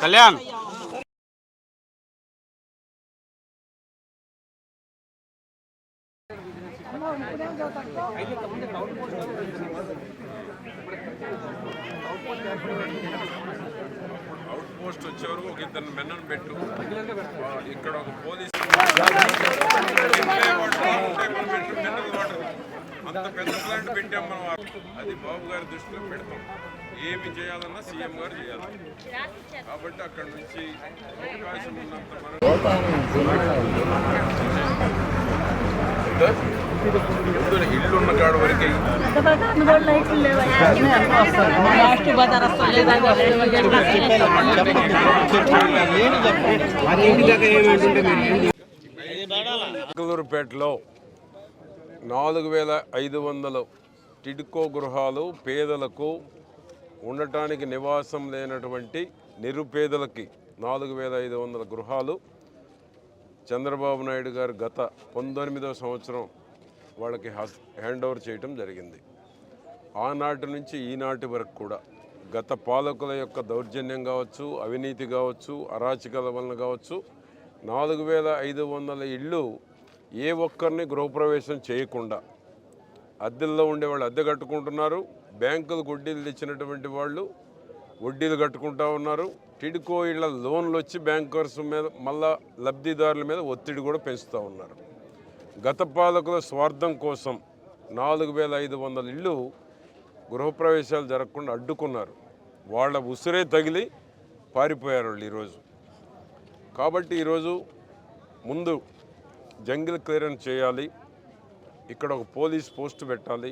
Kalyan. Out post వచ్చేవరకు ఒక ఇద్దరు మెన్నను పెట్టు. ఇక్కడ ఒక పోలీస్ అంత పెద్ద ప్లాంట్ పెట్టాం మనం. అది బాబు గారి దృష్టిలో పెడతాం. ఏమి చేయాలన్నా సీఎం గారు చేయాలి. కాబట్టి అక్కడ నుంచి అవకాశం ఉన్నంత మనం ఇల్లు ఉన్న కాడ వరకే. లాస్ట్ బజార్ చిలకలూరుపేటలో నాలుగు వేల ఐదు వందల టిడ్కో గృహాలు పేదలకు ఉండటానికి నివాసం లేనటువంటి నిరుపేదలకి నాలుగు వేల ఐదు వందల గృహాలు. చంద్రబాబు నాయుడు గారు గత పంతొమ్మిదవ సంవత్సరం వాళ్ళకి హస్- హ్యాండ్ ఓవర్ చేయటం జరిగింది. ఆనాటి నుంచి ఈనాటి వరకు కూడా గత పాలకుల యొక్క దౌర్జన్యం కావచ్చు అవినీతి కావచ్చు అరాచకాల వలన కావచ్చు నాలుగు వేల ఐదు వందల ఇళ్ళు ఏ ఒక్కరిని గృహప్రవేశం చేయకుండా అద్దెల్లో ఉండే వాళ్ళు అద్దె కట్టుకుంటున్నారు బ్యాంకులు వడ్డీలు తెచ్చినటువంటి వాళ్ళు వడ్డీలు కట్టుకుంటా ఉన్నారు. టిడ్కో ఇళ్ళ లోన్లు వచ్చి బ్యాంకర్స్ మీద మళ్ళా లబ్ధిదారుల మీద ఒత్తిడి కూడా పెంచుతూ ఉన్నారు. గత పాలకుల స్వార్థం కోసం నాలుగు వేల ఐదు వందల ఇళ్ళు గృహప్రవేశాలు జరగకుండా అడ్డుకున్నారు. వాళ్ళ ఉసిరే తగిలి పారిపోయారు వాళ్ళు ఈరోజు. కాబట్టి ఈరోజు ముందు జంగిల్ క్లియరెన్స్ చేయాలి. ఇక్కడ ఒక పోలీస్ పోస్ట్ పెట్టాలి.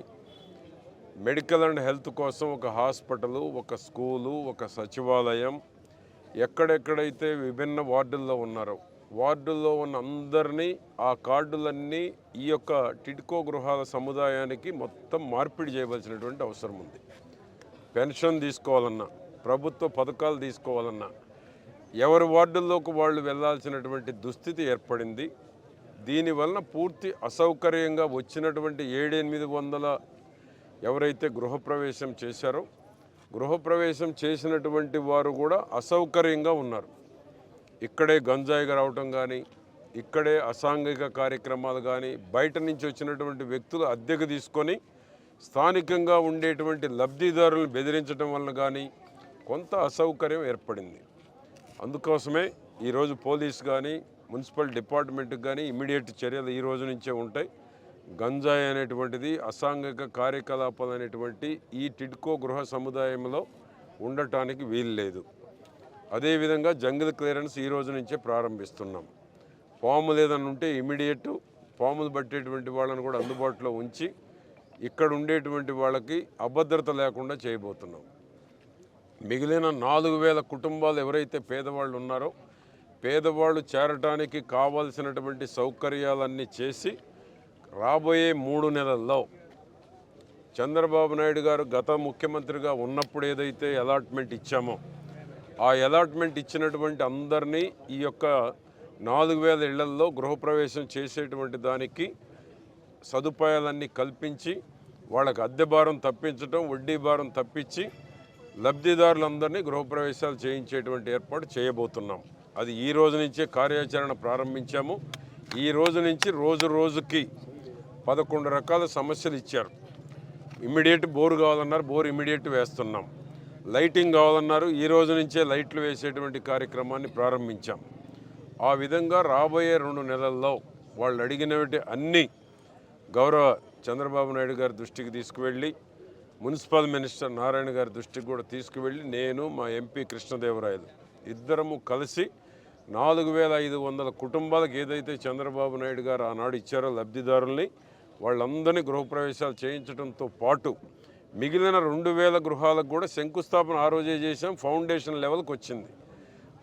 మెడికల్ అండ్ హెల్త్ కోసం ఒక హాస్పిటలు ఒక స్కూలు ఒక సచివాలయం ఎక్కడెక్కడైతే విభిన్న వార్డుల్లో ఉన్నారో వార్డుల్లో ఉన్న అందరినీ ఆ కార్డులన్నీ ఈ యొక్క టిడ్కో గృహాల సముదాయానికి మొత్తం మార్పిడి చేయవలసినటువంటి అవసరం ఉంది. పెన్షన్ తీసుకోవాలన్నా ప్రభుత్వ పథకాలు తీసుకోవాలన్నా ఎవరి వార్డుల్లోకి వాళ్ళు వెళ్ళాల్సినటువంటి దుస్థితి ఏర్పడింది. దీనివలన పూర్తి అసౌకర్యంగా వచ్చినటువంటి ఏడెనిమిది వందల ఎవరైతే గృహప్రవేశం చేశారో గృహప్రవేశం చేసినటువంటి వారు కూడా అసౌకర్యంగా ఉన్నారు. ఇక్కడే గంజాయిగా రావటం కానీ ఇక్కడే అసాంఘిక కార్యక్రమాలు కానీ బయట నుంచి వచ్చినటువంటి వ్యక్తులు అద్దెకు తీసుకొని స్థానికంగా ఉండేటువంటి లబ్ధిదారులను బెదిరించడం వలన కానీ కొంత అసౌకర్యం ఏర్పడింది. అందుకోసమే ఈరోజు పోలీస్ కానీ మున్సిపల్ డిపార్ట్మెంట్కి కానీ ఇమీడియట్ చర్యలు ఈ రోజు నుంచే ఉంటాయి. గంజాయి అనేటువంటిది అసాంఘిక కార్యకలాపాలు అనేటువంటి ఈ టిడ్కో గృహ సముదాయంలో ఉండటానికి వీలు లేదు అదేవిధంగా జంగిల్ క్లియరెన్స్ ఈ రోజు నుంచే ప్రారంభిస్తున్నాం. పాములు ఏదైనా ఉంటే ఇమీడియట్ పాములు పట్టేటువంటి వాళ్ళని కూడా అందుబాటులో ఉంచి ఇక్కడ ఉండేటువంటి వాళ్ళకి అభద్రత లేకుండా చేయబోతున్నాం. మిగిలిన నాలుగు వేల కుటుంబాలు ఎవరైతే పేదవాళ్ళు ఉన్నారో పేదవాళ్ళు చేరటానికి కావాల్సినటువంటి సౌకర్యాలన్నీ చేసి రాబోయే మూడు నెలల్లో చంద్రబాబు నాయుడు గారు గత ముఖ్యమంత్రిగా ఉన్నప్పుడు ఏదైతే అలాట్మెంట్ ఇచ్చామో ఆ అలాట్మెంట్ ఇచ్చినటువంటి అందరినీ ఈ యొక్క నాలుగు వేల ఇళ్ళల్లో గృహప్రవేశం చేసేటువంటి దానికి సదుపాయాలన్నీ కల్పించి వాళ్ళకి అద్దె భారం తప్పించడం వడ్డీ భారం తప్పించి లబ్ధిదారులందరినీ గృహప్రవేశాలు చేయించేటువంటి ఏర్పాటు చేయబోతున్నాం. అది ఈ రోజు నుంచే కార్యాచరణ ప్రారంభించాము. ఈ రోజు నుంచి రోజు రోజుకి పదకొండు రకాల సమస్యలు ఇచ్చారు. ఇమ్మీడియట్ బోరు కావాలన్నారు బోర్ ఇమ్మీడియట్ వేస్తున్నాం. లైటింగ్ కావాలన్నారు ఈ రోజు నుంచే లైట్లు వేసేటువంటి కార్యక్రమాన్ని ప్రారంభించాం. ఆ విధంగా రాబోయే రెండు నెలల్లో వాళ్ళు అడిగినవి అన్నీ గౌరవ చంద్రబాబు నాయుడు గారి దృష్టికి తీసుకువెళ్ళి మున్సిపల్ మినిస్టర్ నారాయణ గారి దృష్టికి కూడా తీసుకువెళ్ళి నేను మా ఎంపీ కృష్ణదేవరాయలు ఇద్దరము కలిసి నాలుగు వేల ఐదు వందల కుటుంబాలకు ఏదైతే చంద్రబాబు నాయుడు గారు ఆనాడు ఇచ్చారో లబ్ధిదారుల్ని వాళ్ళందరినీ గృహప్రవేశాలు చేయించడంతో పాటు మిగిలిన రెండు వేల గృహాలకు కూడా శంకుస్థాపన ఆ రోజే చేసాం ఫౌండేషన్ లెవెల్కి వచ్చింది.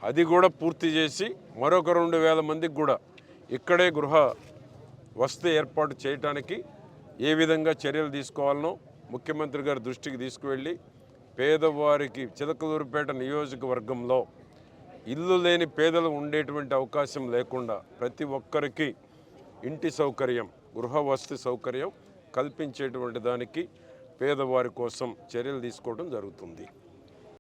అది కూడా పూర్తి చేసి మరొక రెండు వేల మందికి కూడా ఇక్కడే గృహ వసతి ఏర్పాటు చేయటానికి ఏ విధంగా చర్యలు తీసుకోవాలనో ముఖ్యమంత్రి గారి దృష్టికి తీసుకువెళ్ళి పేదవారికి చిలకలూరుపేట నియోజకవర్గంలో ఇల్లు లేని పేదలు ఉండేటువంటి అవకాశం లేకుండా ప్రతి ఒక్కరికి ఇంటి సౌకర్యం గృహ సౌకర్యం కల్పించేటువంటి దానికి పేదవారి కోసం చర్యలు తీసుకోవడం జరుగుతుంది.